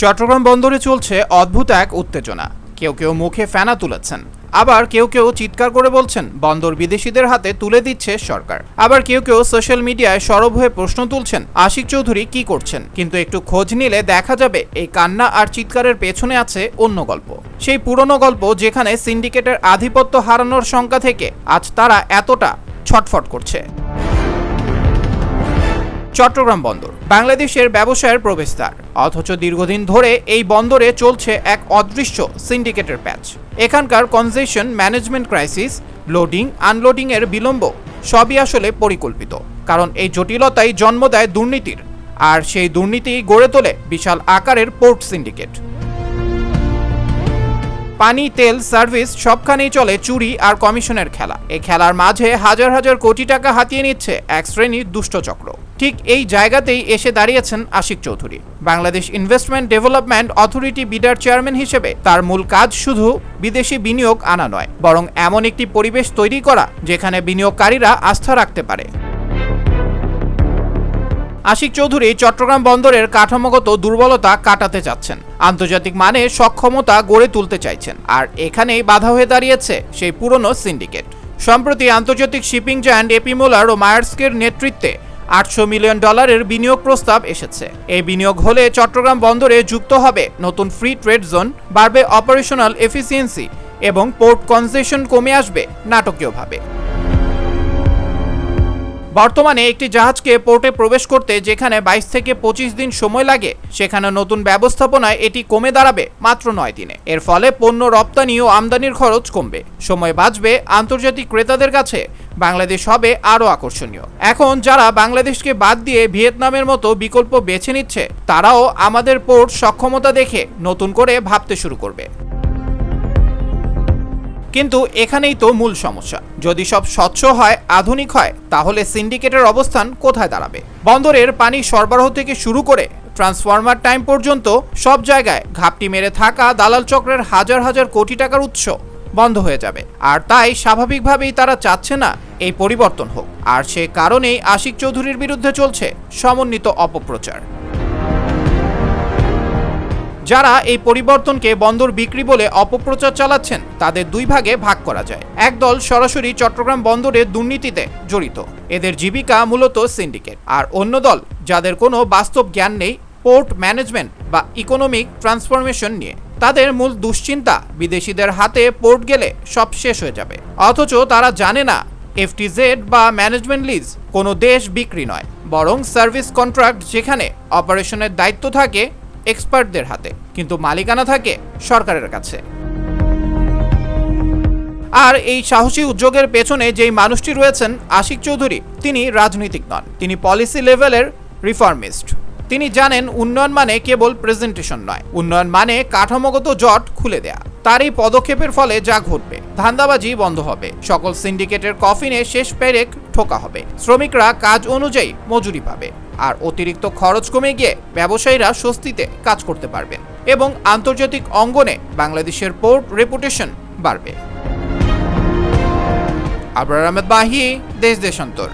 চট্টগ্রাম বন্দরে চলছে অদ্ভুত এক উত্তেজনা। কেউ কেউ মুখে ফেনা তুলেছেন। আবার কেউ কেউ চিৎকার করে বলছেন, বন্দর বিদেশিদের হাতে তুলে দিচ্ছে সরকার। আবার কেউ কেউ সোশ্যাল মিডিয়ায় সরব হয়ে প্রশ্ন তুলছেন, আশিক চৌধুরী কি করছেন? কিন্তু একটু খোঁজ নিলে দেখা যাবে এই কান্না আর চিৎকারের পেছনে আছে অন্য গল্প। সেই পুরনো গল্প যেখানে সিন্ডিকেটের আধিপত্য হারানোর শঙ্কা থেকে আজ তারা এতটা ছটফট করছে। চট্টগ্রাম বন্দর, বাংলাদেশের ব্যবসায়ের প্রবেশদ্বার। অথচ দীর্ঘদিন ধরে এই বন্দরে চলছে এক অদৃশ্য সিন্ডিকেটের প্যাচ। এখানকার congestion management crisis, loading unloading এর বিলম্ব সবই আসলে পরিকল্পিত, কারণ এই জটিলতাই জন্ম দেয় দুর্নীতির, আর সেই দুর্নীতি গড়ে তোলে বিশাল আকারের পোর্ট সিন্ডিকেট। পানি, তেল, সার্ভিস সবখানেই চলে চুরি আর কমিশনের খেলা। এই খেলার মাঝে হাজার হাজার কোটি টাকা হাতিয়ে নিচ্ছে এক শ্রেণির দুষ্টচক্র ঠিক এই জায়গাতেই এসে দাঁড়িয়েছেন Ashik Chowdhury. Bangladesh investment development authority বিডার chairman হিসেবে তার মূল কাজ শুধু বিদেশি বিনিয়োগ আনা নয়, বরং এমন একটি পরিবেশ তৈরি করা যেখানে বিনিয়োগকারীরা আস্থা রাখতে পারে। আশিক চৌধুরী চট্টগ্রাম বন্দরের কাঠামোগত দুর্বলতা কাটাতে চাচ্ছেন। আন্তর্জাতিক মানে সক্ষমতা গড়ে তুলতে চাইছেন। আর এখানেই বাধা হয়ে দাঁড়িয়েছে সেই পুরনো সিন্ডিকেট। সম্প্রতি আন্তর্জাতিক শিপিং জায়ান্ট এপিমোলার ও মায়ার্সকের নেতৃত্বে আটশো মিলিয়ন ডলারের বিনিয়োগ প্রস্তাব এসেছে। এই বিনিয়োগ হলে চট্টগ্রাম বন্দরে যুক্ত হবে নতুন ফ্রি ট্রেড জোন, বাড়বে অপারেশনাল এফিসিয়েন্সি এবং পোর্ট কনসেশন কমে আসবে নাটকীয়ভাবে। বর্তমানে একটি জাহাজকে পোর্টে প্রবেশ করতে যেখানে বাইশ থেকে পঁচিশ দিন সময় লাগে, সেখানে নতুন ব্যবস্থাপনায় এটি কমে দাঁড়াবে মাত্র নয় দিনে। এর ফলে পণ্য রপ্তানি ও আমদানির খরচ কমবে। সময় বাঁচবে আন্তর্জাতিক ক্রেতাদের কাছে। বাংলাদেশ হবে আরও আকর্ষণীয়। এখন যারা বাংলাদেশকে বাদ দিয়ে ভিয়েতনামের মতো বিকল্প বেছে নিচ্ছে, তারাও আমাদের পোর্ট সক্ষমতা দেখে নতুন করে ভাবতে শুরু করবে। কিন্তু এখানেই তো মূল সমস্যা। যদি সব স্বচ্ছ হয়, আধুনিক হয়, তাহলে সিন্ডিকেটের অবস্থান কোথায় দাঁড়াবে? বন্দরের পানি সরবরাহ থেকে শুরু করে ট্রান্সফরমার টাইম পর্যন্ত সব জায়গায় ঘাপটি মেরে থাকা দালাল চক্রের হাজার হাজার কোটি টাকার উৎস বন্ধ হয়ে যাবে। আর তাই স্বাভাবিকভাবেই তারা চাচ্ছে না এই পরিবর্তন হোক। আর সে কারণেই আশিক চৌধুরীর বিরুদ্ধে চলছে সমন্বিত অপপ্রচার। যারা এই পরিবর্তনকে বন্দর বিক্রি বলে অপপ্রচার চালাচ্ছেন, তাদের দুই ভাগে ভাগ করা যায়। একদল সরাসরি চট্টগ্রাম বন্দরের দুর্নীতিতে জড়িত। এদের জীবিকা মূলত সিন্ডিকেট। আর অন্য দল, যাদের কোনো বাস্তব জ্ঞান নেই, পোর্ট ম্যানেজমেন্ট বা ইকোনমিক ট্রান্সফরমেশন নিয়ে। তাদের মূল দুশ্চিন্তা, বিদেশিদের হাতে পোর্ট গেলে সব শেষ হয়ে যাবে। অথচ তারা জানে না, এফটিজেড বা ম্যানেজমেন্ট লিজ কোনো দেশ বিক্রি নয়, বরং সার্ভিস কন্ট্রাক্ট যেখানে অপারেশনের দায়িত্ব থাকে এক্সপার্টদের হাতে, কিন্তু মালিকানা থাকে সরকারের কাছে। আর এই সাহসী উদ্যোগের পেছনে যেই মানুষটি রয়েছেন, আশিক চৌধুরী, তিনি রাজনৈতিক নন। তিনি পলিসি লেভেলের রিফর্মিস্ট তিনি জানেন উন্নয়ন মানে কেবল প্রেজেন্টেশন নয়। উন্নয়ন মানে কাঠামোগত জট খুলে দেয়া। তার এই পদক্ষেপের ফলে যা ঘটবে, ধান্দাবাজি বন্ধ হবে। সকল সিন্ডিকেটের কফিনে শেষ পেরেক ঠোকা হবে। শ্রমিকরা কাজ অনুযায়ী মজুরি পাবে। আর অতিরিক্ত খরচ কমে গিয়ে ব্যবসায়ীরা স্বস্তিতে কাজ করতে পারবেন এবং আন্তর্জাতিক অঙ্গনে বাংলাদেশের পোর্ট রেপুটেশন বাড়বে। আবরার আহমেদ বাহি, দেশ দেশান্তর।